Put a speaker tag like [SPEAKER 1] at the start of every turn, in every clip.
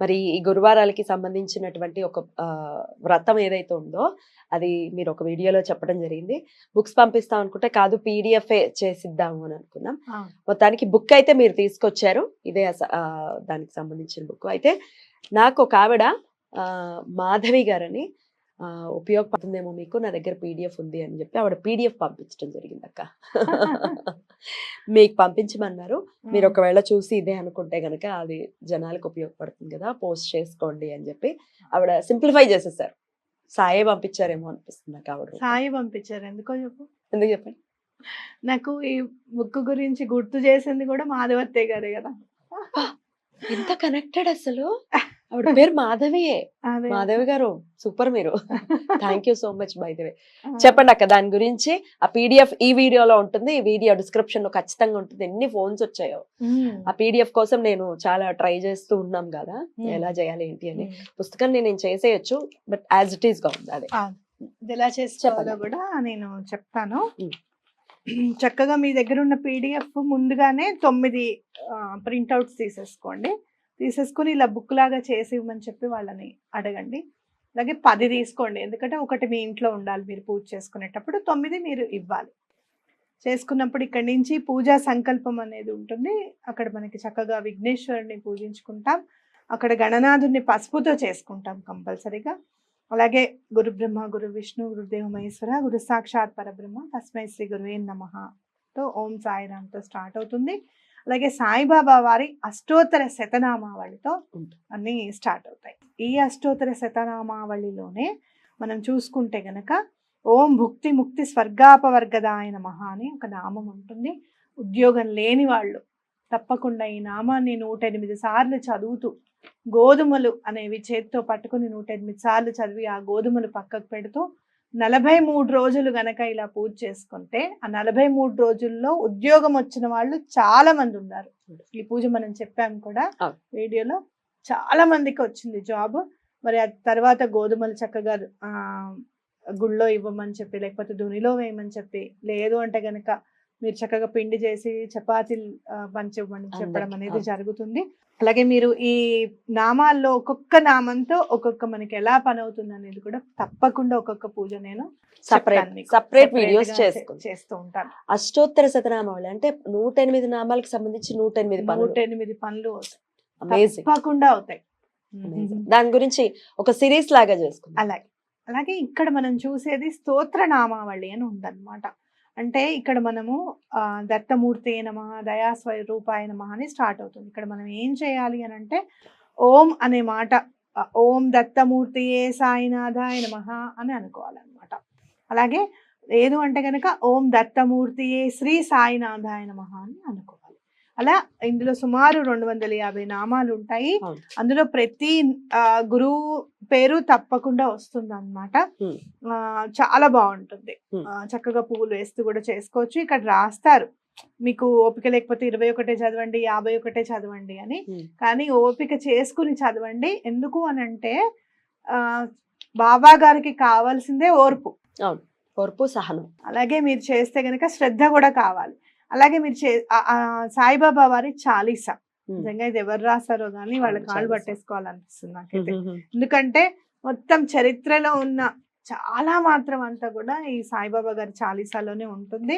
[SPEAKER 1] మరి ఈ గురువారాలకి సంబంధించినటువంటి ఒక వ్రతం ఏదైతే ఉందో అది మీరు ఒక వీడియోలో చెప్పడం జరిగింది బుక్స్ పంపిస్తాం అనుకుంటే కాదు పీడిఎఫ్ చేసిద్దాము అని అనుకున్నాం మొత్తానికి బుక్ అయితే మీరు తీసుకొచ్చారు ఇదే దానికి సంబంధించిన బుక్ అయితే నాకు ఒక ఆవిడ మాధవి గారని ఉపయోగపడుతుందేమో మీకు నా దగ్గర పీడిఎఫ్ ఉంది అని చెప్పి ఆవిడ పీడిఎఫ్ పంపించడం జరిగింది అక్క మీకు పంపించమన్నారు మీరు ఒకవేళ చూసి ఇదే అనుకుంటే కనుక అది జనాలకు ఉపయోగపడుతుంది కదా పోస్ట్ చేసుకోండి అని చెప్పి ఆవిడ సింప్లిఫై చేసేసారు సాయే పంపించారేమో అనిపిస్తుంది
[SPEAKER 2] అక్క ఆవిడ సాయే పంపించారు ఎందుకో చెప్పు ఎందుకు చెప్పండి నాకు ఈ బుక్ గురించి గుర్తు చేసింది కూడా మాధవత్తయ్య గారే కదా
[SPEAKER 1] ఇంత కనెక్టెడ్ అసలు ఆవిడ పేరు మాధవియే మాధవి గారు సూపర్ మీరు thank you so much by the way చెప్పండి అక్క దాని గురించి ఆ పీడిఎఫ్ ఈ వీడియోలో ఉంటుంది ఈ వీడియో డిస్క్రిప్షన్ లో ఖచ్చితంగా ఉంటుంది ఎన్ని ఫోన్స్ వచ్చాయో ఆ పీడిఎఫ్ కోసం నేను చాలా ట్రై చేస్తూ ఉన్నాం కదా ఎలా చేయాలి ఏంటి అని పుస్తకం నేను చేసేయచ్చు బట్ యాజ్ ఇట్ ఈస్ గా ఉంది అదే
[SPEAKER 2] ఎలా చేసుకోవాలో కూడా నేను చెప్తాను చక్కగా మీ దగ్గర ఉన్న పీడిఎఫ్ ముందుగానే తొమ్మిది ప్రింట్అవుట్స్ తీసేసుకోండి తీసేసుకుని ఇలా బుక్ లాగా చేసి ఇవ్వమని చెప్పి వాళ్ళని అడగండి అలాగే పది తీసుకోండి ఎందుకంటే ఒకటి మీ ఇంట్లో ఉండాలి మీరు పూజ చేసుకునేటప్పుడు తొమ్మిది మీరు ఇవ్వాలి చేసుకున్నప్పుడు ఇక్కడి నుంచి పూజా సంకల్పం అనేది ఉంటుంది అక్కడ మనకి చక్కగా విఘ్నేశ్వరుని పూజించుకుంటాం అక్కడ గణనాథుని పసుపుతో చేసుకుంటాం కంపల్సరీగా అలాగే గురు బ్రహ్మ గురు విష్ణు గురుదేవ మహేశ్వర గురు సాక్షాత్ పరబ్రహ్మ తస్మై శ్రీ గురువే నమతో ఓం సాయిరామ్తో స్టార్ట్ అవుతుంది అలాగే సాయిబాబా వారి అష్టోత్తర శతనామావళితో అన్ని స్టార్ట్ అవుతాయి ఈ అష్టోత్తర శతనామావళిలోనే మనం చూసుకుంటే గనక ఓం భుక్తి ముక్తి స్వర్గాపవర్గదాయన మహా అని ఒక నామం ఉంటుంది ఉద్యోగం లేని వాళ్ళు తప్పకుండా ఈ నామాన్ని నూట ఎనిమిది సార్లు చదువుతూ గోధుమలు అనేవి చేత్తో పట్టుకుని నూట ఎనిమిది సార్లు చదివి ఆ గోధుమలు పక్కకు పెడుతూ నలభై మూడు రోజులు గనక ఇలా పూజ చేసుకుంటే ఆ నలభై మూడు రోజుల్లో ఉద్యోగం వచ్చిన వాళ్ళు చాలా మంది ఉన్నారు ఈ పూజ మనం చెప్పాం కూడా వీడియోలో చాలా మందికి వచ్చింది జాబ్ మరి ఆ తర్వాత గోధుమలు చక్కగా గుళ్ళో ఇవ్వమని చెప్పి లేకపోతే ధునిలో వేయమని చెప్పి లేదు అంటే గనక మీరు చక్కగా పిండి చేసి చపాతీలు పంచివ్వండి చెప్పడం అనేది జరుగుతుంది అలాగే మీరు ఈ నామాల్లో ఒక్కొక్క నామంతో ఒక్కొక్క మనకి ఎలా పని అవుతుంది అనేది కూడా తప్పకుండా ఒక్కొక్క పూజ నేను
[SPEAKER 1] సపరేట్ సపరేట్ వీడియోస్ చేస్తూ ఉంటాను అష్టోత్తర శతనామాలు అంటే నూట ఎనిమిది నామాలకు సంబంధించి నూట ఎనిమిది నూట
[SPEAKER 2] ఎనిమిది పనులు తప్పకుండా అవుతాయి
[SPEAKER 1] దాని గురించి ఒక సిరీస్ లాగా చేసుకుంటాం
[SPEAKER 2] అలాగే అలాగే ఇక్కడ మనం చూసేది స్తోత్ర నామావళి అని ఉందన్నమాట అంటే ఇక్కడ మనము దత్తమూర్తి నమ దయాస్వరూపాయ మహా అని స్టార్ట్ అవుతుంది ఇక్కడ మనం ఏం చేయాలి అని అంటే ఓం అనే మాట ఓం దత్తమూర్తి ఏ సాయినాథాయ మహా అని అనుకోవాలన్నమాట అలాగే ఏదో అంటే కనుక ఓం దత్తమూర్తి ఏ శ్రీ సాయినాథాయ మహా అని అనుకోవాలి అలా ఇందులో సుమారు రెండు వందల యాభై నామాలు ఉంటాయి అందులో ప్రతి గురువు పేరు తప్పకుండా వస్తుంది అనమాట చాలా బాగుంటుంది చక్కగా పువ్వులు వేస్తూ కూడా చేసుకోవచ్చు ఇక్కడ రాస్తారు మీకు ఓపిక లేకపోతే ఇరవై ఒకటే చదవండి యాభై ఒకటే చదవండి అని కానీ ఓపిక చేసుకుని చదవండి ఎందుకు అని అంటే బాబా గారికి కావాల్సిందే ఓర్పు
[SPEAKER 1] ఓర్పు సహనం
[SPEAKER 2] అలాగే మీరు చేస్తే గనక శ్రద్ధ కూడా కావాలి అలాగే మీరు చే సాయిబాబా వారి చాలీస నిజంగా ఇది ఎవరు రాసారో కానీ వాళ్ళ కాళ్ళు పట్టేసుకోవాలనిపిస్తుంది నాకైతే ఎందుకంటే మొత్తం చరిత్రలో ఉన్న చాలా మాత్రం అంతా కూడా ఈ సాయిబాబా గారి చాలీసాలోనే ఉంటుంది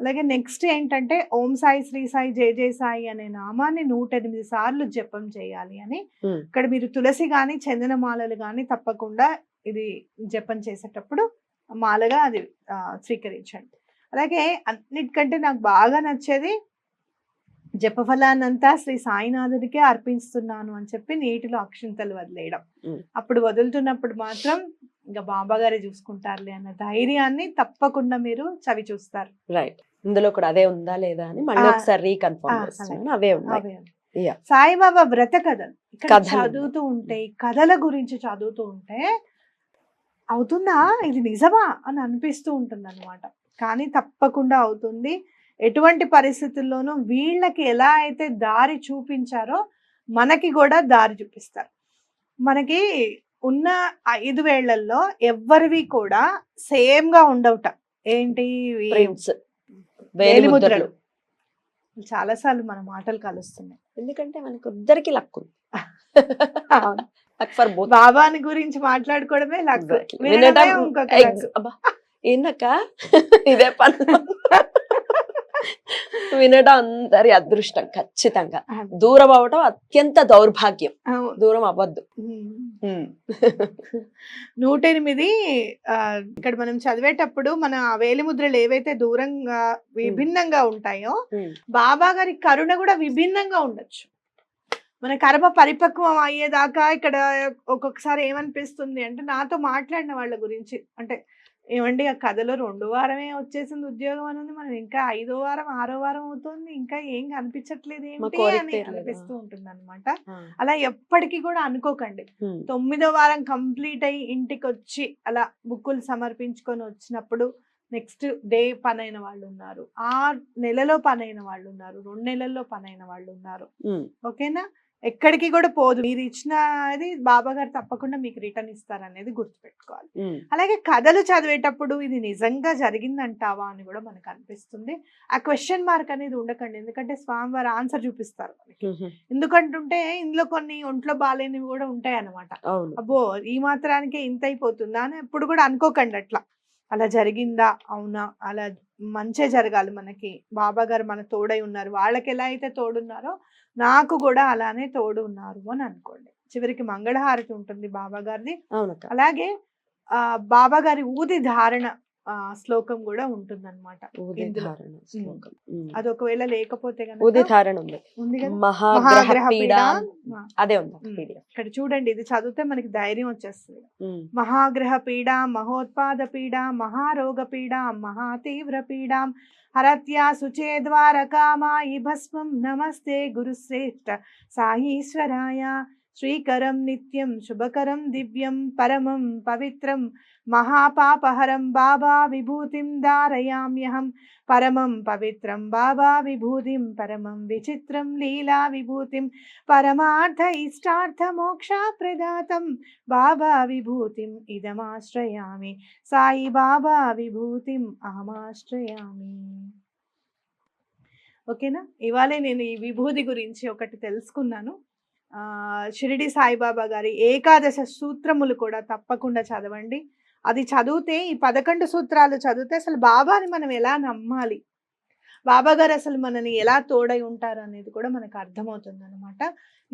[SPEAKER 2] అలాగే నెక్స్ట్ ఏంటంటే ఓం సాయి శ్రీ సాయి జయ జయ సాయి అనే నామాన్ని నూట ఎనిమిది సార్లు జపం చేయాలి అని ఇక్కడ మీరు తులసి కానీ చందనమాలలు కానీ తప్పకుండా ఇది జపం చేసేటప్పుడు మాలగా అది స్వీకరించండి అలాగే అన్నిటికంటే నాకు బాగా నచ్చేది జపఫలాన్నంతా శ్రీ సాయినాథుడికే అర్పిస్తున్నాను అని చెప్పి నీటిలో అక్షింతలు వదిలేయడం అప్పుడు వదులుతున్నప్పుడు మాత్రం ఇంకా బాబా గారే చూసుకుంటారులే అన్న ధైర్యాన్ని తప్పకుండా మీరు చవి చూస్తారు
[SPEAKER 1] రైట్ ఇందులో కూడా అదే ఉందా లేదా అని మళ్ళీ ఒకసారి రీకన్ఫర్మ్ అవే
[SPEAKER 2] సాయిబాబా వ్రత కథలు ఇక్కడ చదువుతూ ఉంటే కథల గురించి చదువుతూ ఉంటే అవుతుందా ఇది నిజమా అని అనిపిస్తూ ఉంటుంది అనమాట కానీ తప్పకుండా అవుతుంది ఎటువంటి పరిస్థితుల్లోనూ వీళ్ళకి ఎలా అయితే దారి చూపించారో మనకి కూడా దారి చూపిస్తారు మనకి ఉన్న ఐదు వేళ్లలో ఎవరివి కూడా సేమ్ గా ఉండవుట
[SPEAKER 1] ఏంటి వేలిముద్రలు
[SPEAKER 2] చాలాసార్లు మన మాటలు కలుస్తున్నాయి ఎందుకంటే మనకు ఇద్దరికి లక్కు బాబాని గురించి మాట్లాడుకోవడమే లక్కు ఇంకొక
[SPEAKER 1] ఏందక్క ఇదే పని వినడం అందరి అదృష్టం ఖచ్చితంగా దూరం అవ్వటం అత్యంత దౌర్భాగ్యం దూరం అవ్వద్దు
[SPEAKER 2] నూట ఎనిమిది ఇక్కడ మనం చదివేటప్పుడు మన వేలిముద్రలు ఏవైతే దూరంగా విభిన్నంగా ఉంటాయో బాబా గారి కరుణ కూడా విభిన్నంగా ఉండొచ్చు మన కర్మ పరిపక్వం అయ్యేదాకా ఇక్కడ ఒక్కొక్కసారి ఏమనిపిస్తుంది అంటే నాతో మాట్లాడిన వాళ్ళ గురించి అంటే ఏమండి ఆ కథలో రెండు వారమే వచ్చేసింది ఉద్యోగం అనేది మనం ఇంకా ఐదో వారం ఆరో వారం అవుతుంది ఇంకా ఏం కనిపించట్లేదు ఏంటి అని అనిపిస్తూ ఉంటుంది అనమాట అలా ఎప్పటికీ కూడా అనుకోకండి తొమ్మిదో వారం కంప్లీట్ అయ్యి ఇంటికి వచ్చి అలా బుక్కులు సమర్పించుకొని వచ్చినప్పుడు నెక్స్ట్ డే పనైన వాళ్ళు ఉన్నారు ఆ నెలలో పనైన వాళ్ళు ఉన్నారు రెండు నెలల్లో పనైన వాళ్ళు ఉన్నారు ఓకేనా ఎక్కడికి కూడా పోదు మీరు ఇచ్చిన అది బాబా గారు తప్పకుండా మీకు రిటర్న్ ఇస్తారనేది గుర్తుపెట్టుకోవాలి అలాగే కథలు చదివేటప్పుడు ఇది నిజంగా జరిగిందంటావా అని కూడా మనకు అనిపిస్తుంది ఆ క్వశ్చన్ మార్క్ అనేది ఉండకండి ఎందుకంటే స్వామివారు ఆన్సర్ చూపిస్తారు మనకి ఎందుకంటుంటే ఇందులో కొన్ని ఒంట్లో బాగాలేనివి కూడా ఉంటాయి అనమాట అబ్బో ఈ మాత్రానికే ఇంత అయిపోతుందా అని ఎప్పుడు కూడా అనుకోకండి అట్లా అలా జరిగిందా అవునా అలా మంచే జరగాలి మనకి బాబా గారు మన తోడై ఉన్నారు వాళ్ళకి ఎలా అయితే తోడున్నారో నాకు కూడా అలానే తోడు ఉన్నారు అని అనుకోండి చివరికి మంగళహారతి ఉంటుంది బాబా గారిది అలాగే బాబా గారి ఊది ధారణ శ్లోకం కూడా ఉంటుందన్నమాట అది ఒకవేళ లేకపోతే
[SPEAKER 1] ఉంది అదే
[SPEAKER 2] ఇక్కడ చూడండి ఇది చదివితే మనకి ధైర్యం వచ్చేస్తుంది మహాగ్రహ పీడ మహోత్పాద పీడ మహారోగ పీడ మహాతీవ్ర పీడ హరత్యా సుచేద్వారకామాయి భస్మం నమస్తే గురుశ్రేష్ఠ సాయీశ్వరాయ శ్రీకరం నిత్యం శుభకరం దివ్యం పరమం పవిత్రం మహాపాపహరం బాబా విభూతిం దారయామ్యహం పరమం పవిత్రం బాబా విభూతిం పరమం విచిత్రం లీలా విభూతిం పరమార్థ ఇష్టార్థ ప్రదాతం బాబా విభూతిం ఇదమాశ్రయామి సాయి బాబా విభూతిం అహమాశ్రయామి ఓకేనా ఇవాళే నేను ఈ విభూతి గురించి ఒకటి తెలుసుకున్నాను షిరిడి సాయిబాబా గారి ఏకాదశ సూత్రములు కూడా తప్పకుండా చదవండి అది చదివితే ఈ పదకొండు సూత్రాలు చదివితే అసలు బాబాని మనం ఎలా నమ్మాలి బాబా గారు అసలు మనని ఎలా తోడై ఉంటారు అనేది కూడా మనకు అర్థమవుతుంది అనమాట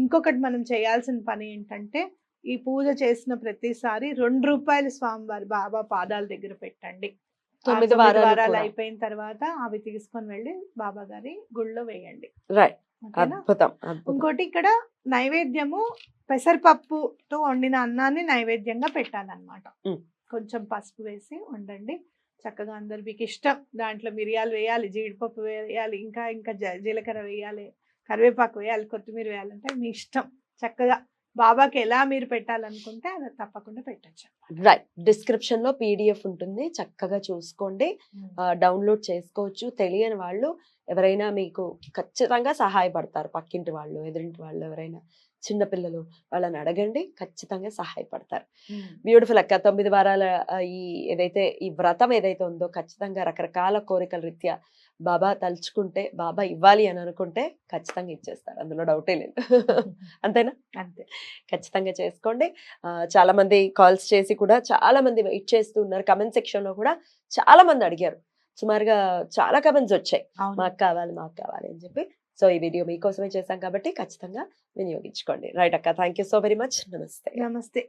[SPEAKER 2] ఇంకొకటి మనం చేయాల్సిన పని ఏంటంటే ఈ పూజ చేసిన ప్రతిసారి రెండు రూపాయలు స్వామివారి బాబా పాదాల దగ్గర పెట్టండి తొమ్మిది వారాలు అయిపోయిన తర్వాత అవి తీసుకొని వెళ్ళి బాబా గారి గుళ్ళో వేయండి
[SPEAKER 1] రైట్ అద్భుతం
[SPEAKER 2] ఇంకోటి ఇక్కడ నైవేద్యము పెసరపప్పుతో వండిన అన్నాన్ని నైవేద్యంగా పెట్టాలన్నమాట కొంచెం పసుపు వేసి వండండి చక్కగా అందరు మీకు ఇష్టం దాంట్లో మిరియాలు వేయాలి జీడిపప్పు వేయాలి ఇంకా ఇంకా జీలకర్ర వేయాలి కరివేపాకు వేయాలి కొత్తిమీర వేయాలంటే మీ ఇష్టం చక్కగా బాబాకి ఎలా మీరు పెట్టాలనుకుంటే అది తప్పకుండా పెట్టచ్చు
[SPEAKER 1] రైట్ డిస్క్రిప్షన్ లో పీడిఎఫ్ ఉంటుంది చక్కగా చూసుకోండి డౌన్లోడ్ చేసుకోవచ్చు తెలియని వాళ్ళు ఎవరైనా మీకు ఖచ్చితంగా సహాయపడతారు పక్కింటి వాళ్ళు ఎదురింటి వాళ్ళు ఎవరైనా చిన్నపిల్లలు వాళ్ళని అడగండి ఖచ్చితంగా సహాయపడతారు బ్యూటిఫుల్ అక్క తొమ్మిది వారాల ఈ ఏదైతే ఈ వ్రతం ఏదైతే ఉందో ఖచ్చితంగా రకరకాల కోరికల రీత్యా బాబా తలుచుకుంటే బాబా ఇవ్వాలి అని అనుకుంటే ఖచ్చితంగా ఇచ్చేస్తారు అందులో డౌటే లేదు అంతేనా అంతే ఖచ్చితంగా చేసుకోండి చాలా మంది కాల్స్ చేసి కూడా చాలా మంది వెయిట్ చేస్తూ ఉన్నారు కమెంట్ సెక్షన్ లో కూడా చాలా మంది అడిగారు సుమారుగా చాలా కమెంట్స్ వచ్చాయి మాకు కావాలి మాకు కావాలి అని చెప్పి సో ఈ వీడియో మీకోసమే చేశాం కాబట్టి ఖచ్చితంగా వినియోగించుకోండి రైట్ అక్క థ్యాంక్ సో వెరీ మచ్ నమస్తే
[SPEAKER 2] నమస్తే